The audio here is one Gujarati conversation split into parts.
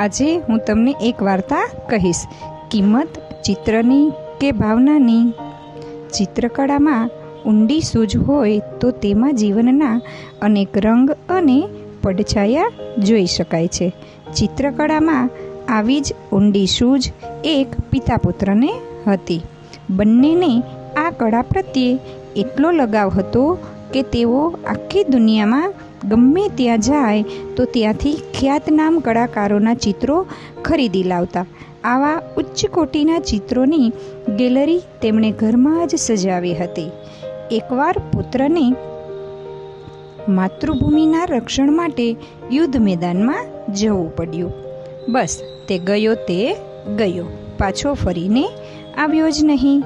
આજે હું તમને એક વાર્તા કહીશ. કિંમત ચિત્રની કે ભાવનાની? ચિત્રકળામાં ઊંડી સૂઝ હોય તો તેમાં જીવનના અનેક રંગ અને પડછાયા જોઈ શકાય છે. ચિત્રકળામાં આવી જ ઊંડી સૂઝ એક પિતા પુત્રને હતી. બંનેને આ કળા પ્રત્યે એટલો લગાવ હતો કે તેઓ આખી દુનિયામાં ગમે ત્યાં જાય, તો ત્યાંથી ખ્યાતનામ કલાકારોના ચિત્રો ખરીદી લાવતા. આવા ઉચ્ચ કોટીના ચિત્રોની ગેલેરી તેમણે ઘરમાં જ સજાવી હતી. એકવાર પુત્રને માતૃભૂમિના રક્ષણ માટે યુદ્ધ મેદાનમાં જવું પડ્યું. બસ, તે ગયો તે ગયો. પાછો ફરીને આવ્યો જ નહીં.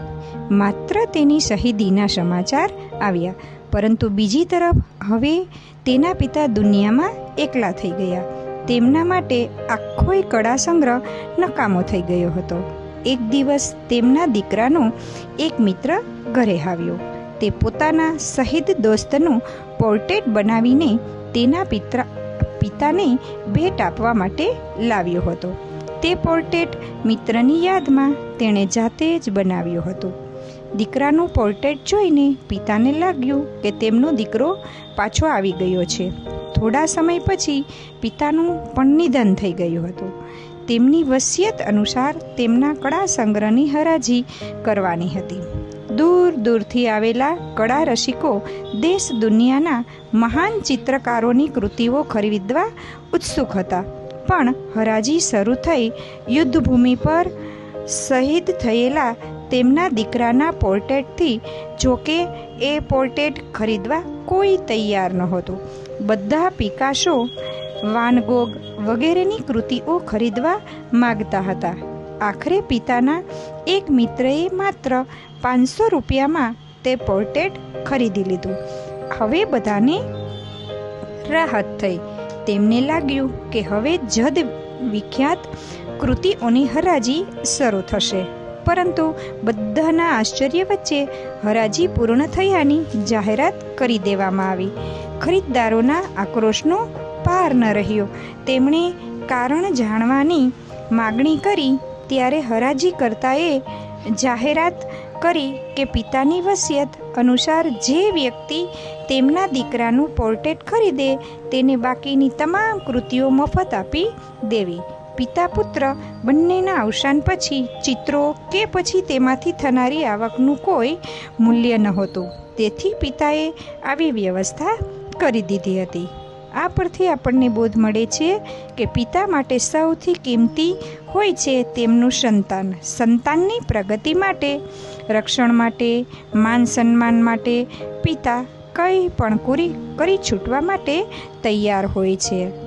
માત્ર તેની શહીદીના સમાચાર આવ્યા. પરંતુ બીજી તરફ હવે તેના પિતા દુનિયામાં એકલા થઈ ગયા. તેમના માટે આખોય કળા સંગ્રહ નકામો થઈ ગયો હતો. એક દિવસ તેમના દીકરાનો એક મિત્ર ઘરે આવ્યો. તે પોતાના શહીદ દોસ્તનું પોર્ટ્રેટ બનાવીને તેના પિતા પિતાને ભેટ આપવા માટે લાવ્યો હતો. તે પોર્ટ્રેટ મિત્રની યાદમાં તેણે જાતે જ બનાવ્યો હતો. દીકરાનું પોર્ટ્રેટ જોઈને પિતાને લાગ્યું કે તેમનો દીકરો પાછો આવી ગયો છે. થોડા સમય પછી પિતાનું પણ નિધન થઈ ગયું હતું. તેમની વસિયત અનુસાર તેમના કળા સંગ્રહની હરાજી કરવાની હતી. દૂર દૂરથી આવેલા કળા રસિકો દેશ દુનિયાના મહાન ચિત્રકારોની કૃતિઓ ખરીદવા ઉત્સુક હતા. પણ હરાજી શરૂ થઈ યુદ્ધભૂમિ પર શહીદ થયેલા તેમના દીકરાના પોર્ટ્રેટથી, જોકે એ પોર્ટ્રેટ ખરીદવા કોઈ તૈયાર નહોતું. બધા પિકાસો વાનગોગ વગેરેની કૃતિઓ ખરીદવા માગતા હતા. આખરે પિતાના એક મિત્રએ માત્ર પાંચસો રૂપિયામાં તે પોર્ટ્રેટ ખરીદી લીધું. હવે બધાને રાહત થઈ. તેમને લાગ્યું કે હવે જદ વિખ્યાત કૃતિઓની હરાજી શરૂ થશે. પરંતુ બધાના આશ્ચર્ય વચ્ચે હરાજી પૂર્ણ થયાની જાહેરાત કરી દેવામાં આવી. ખરીદદારોના આક્રોશનો પાર ન રહ્યો. તેમણે કારણ જાણવાની માગણી કરી, ત્યારે હરાજી કરતાએ જાહેરાત કરી કે પિતાની વસિયત અનુસાર જે વ્યક્તિ તેમના દીકરાનું પોર્ટ્રેટ ખરીદે, તેને બાકીની તમામ કૃતિઓ મફત આપી દેવી. પિતા પુત્ર બંનેના અવસાન પછી ચિત્રો કે પછી તેમાંથી થનારી આવકનું કોઈ મૂલ્ય નહોતું. તેથી પિતાએ આવી વ્યવસ્થા કરી દીધી હતી. આ પરથી આપણને બોધ મળે છે કે પિતા માટે સૌથી કિંમતી હોય છે તેમનું સંતાન. સંતાનની પ્રગતિ માટે, રક્ષણ માટે, માન સન્માન માટે પિતા કંઈ પણ પૂરી કરી છૂટવા માટે તૈયાર હોય છે.